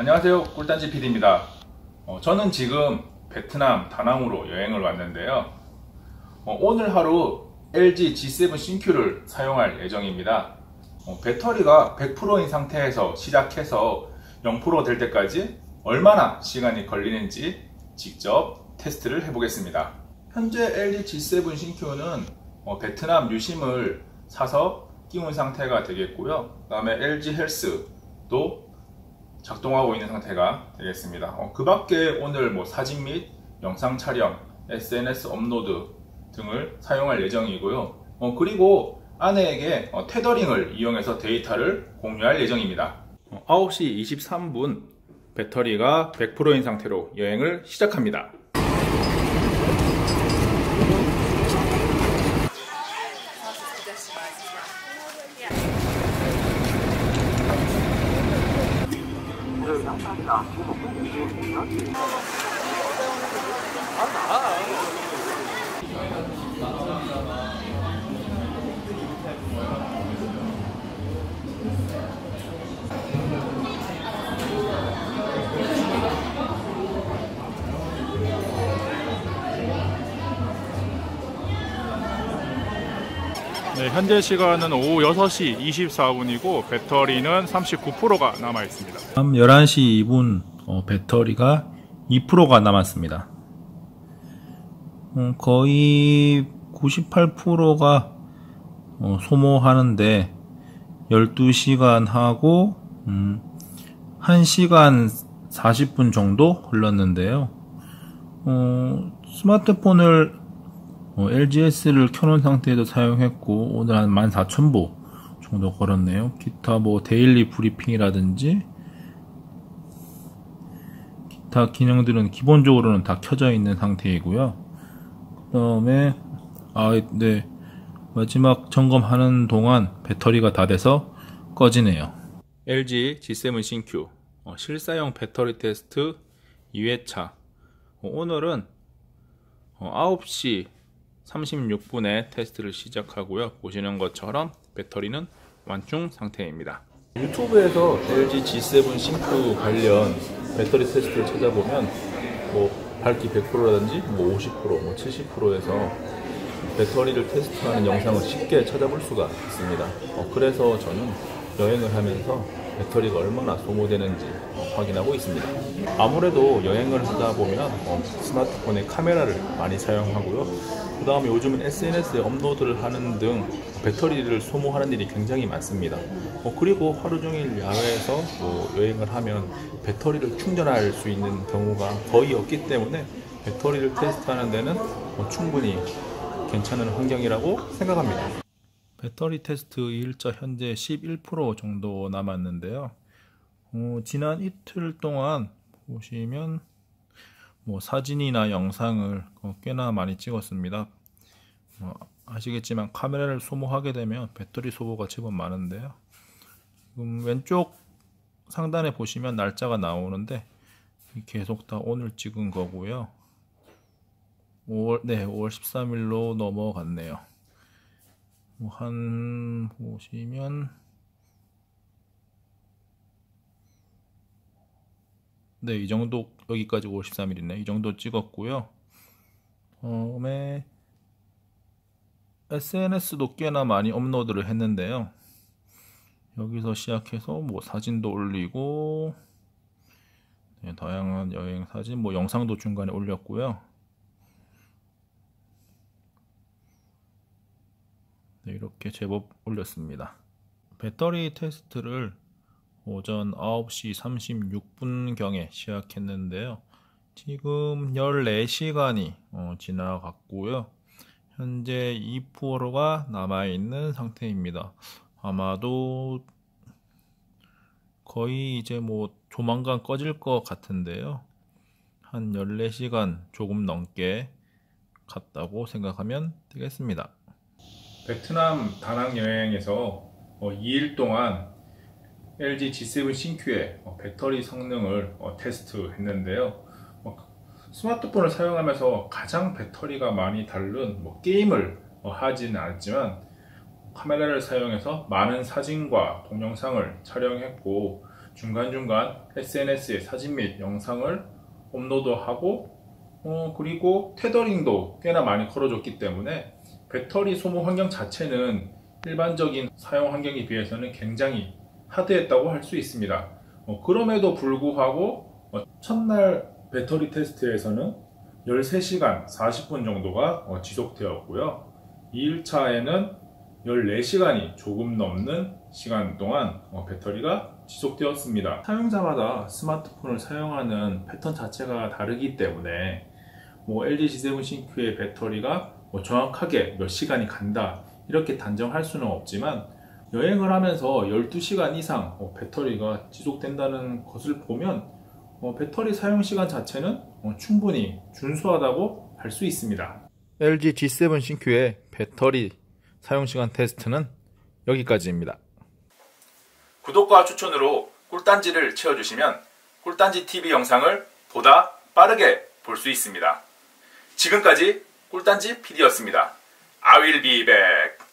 안녕하세요. 꿀단지 PD입니다. 어, 저는 지금 베트남 다낭으로 여행을 왔는데요. 어, 오늘 하루 LG G7 신큐를 사용할 예정입니다. 어, 배터리가 100%인 상태에서 시작해서 0%될 때까지 얼마나 시간이 걸리는지 직접 테스트를 해보겠습니다. 현재 LG G7 신큐는 어, 베트남 유심을 사서 끼운 상태가 되겠고요. 그 다음에 LG 헬스도 작동하고 있는 상태가 되겠습니다. 어, 그 밖에 오늘 뭐 사진 및 영상 촬영, SNS 업로드 등을 사용할 예정이고요. 어, 그리고 아내에게 어, 테더링을 이용해서 데이터를 공유할 예정입니다. 9시 23분 배터리가 100%인 상태로 여행을 시작합니다. 何で言うんだろう? 네, 현재 시간은 오후 6시 24분이고 배터리는 39%가 남아 있습니다. 다음 11시 2분 어, 배터리가 2%가 남았습니다. 어, 거의 98%가 어, 소모하는데 12시간 하고 음, 1시간 40분 정도 흘렀는데요. 어, 스마트폰을 어, LGS를 켜놓은 상태에도 사용했고 오늘 한 14,000보 정도 걸었네요. 기타 뭐 데일리 브리핑이라든지 기타 기능들은 기본적으로는 다 켜져 있는 상태이고요. 그 다음에 아, 네 마지막 점검하는 동안 배터리가 다 돼서 꺼지네요. LG G7 신큐 어, 실사용 배터리 테스트 2회차 어, 오늘은 어, 9시 36분에 테스트를 시작하고요. 보시는 것처럼 배터리는 완충 상태입니다. 유튜브에서 LG G7 신큐 관련 배터리 테스트를 찾아보면 뭐 밝기 100%라든지 뭐 50%, 뭐 70%에서 배터리를 테스트하는 영상을 쉽게 찾아볼 수가 있습니다. 어, 그래서 저는 여행을 하면서 배터리가 얼마나 소모되는지 확인하고 있습니다. 아무래도 여행을 하다 보면 어, 스마트폰에 카메라를 많이 사용하고요. 그 다음에 요즘은 SNS에 업로드를 하는 등 배터리를 소모하는 일이 굉장히 많습니다. 어, 그리고 하루 종일 야외에서 뭐 여행을 하면 배터리를 충전할 수 있는 경우가 거의 없기 때문에 배터리를 테스트하는 데는 어, 충분히 괜찮은 환경이라고 생각합니다. 배터리 테스트 2일차 현재 11% 정도 남았는데요. 어, 지난 이틀 동안 보시면 뭐 사진이나 영상을 어, 꽤나 많이 찍었습니다. 어, 아시겠지만 카메라를 소모하게 되면 배터리 소모가 제법 많은데요. 지금 왼쪽 상단에 보시면 날짜가 나오는데 계속 다 오늘 찍은 거고요. 5월, 네, 5월 13일로 넘어갔네요. 뭐 한 보시면 네, 이 정도 여기까지 5월 13일이네. 이 정도 찍었고요. 다음에 SNS도 꽤나 많이 업로드를 했는데요. 여기서 시작해서 뭐 사진도 올리고 네, 다양한 여행 사진, 뭐 영상도 중간에 올렸고요. 네, 이렇게 제법 올렸습니다. 배터리 테스트를 오전 9시 36분경에 시작했는데요. 지금 14시간이 어, 지나갔고요. 현재 2%가 남아있는 상태입니다. 아마도 거의 이제 뭐 조만간 꺼질 것 같은데요. 한 14시간 조금 넘게 갔다고 생각하면 되겠습니다. 베트남 다낭 여행에서 2일 동안 LG G7 신큐의 배터리 성능을 테스트 했는데요. 스마트폰을 사용하면서 가장 배터리가 많이 다른 뭐 게임을 하지는 않았지만 카메라를 사용해서 많은 사진과 동영상을 촬영했고 중간중간 SNS에 사진 및 영상을 업로드하고 어, 그리고 테더링도 꽤나 많이 걸어줬기 때문에 배터리 소모 환경 자체는 일반적인 사용 환경에 비해서는 굉장히 하드했다고 할 수 있습니다. 어, 그럼에도 불구하고 어, 첫날 배터리 테스트에서는 13시간 40분 정도가 어, 지속되었고요. 2일차에는 14시간이 조금 넘는 시간 동안 어, 배터리가 지속되었습니다. 사용자마다 스마트폰을 사용하는 패턴 자체가 다르기 때문에 뭐 LG G7 싱크의 배터리가 뭐 정확하게 몇 시간이 간다 이렇게 단정할 수는 없지만 여행을 하면서 12시간 이상 어, 배터리가 지속된다는 것을 보면 어, 배터리 사용 시간 자체는 어, 충분히 준수하다고 할 수 있습니다. LG G7 싱크의 배터리 사용 시간 테스트는 여기까지입니다. 구독과 추천으로 꿀단지를 채워주시면 꿀단지 TV 영상을 보다 빠르게 볼 수 있습니다. 지금까지 꿀단지 PD였습니다. I will be back.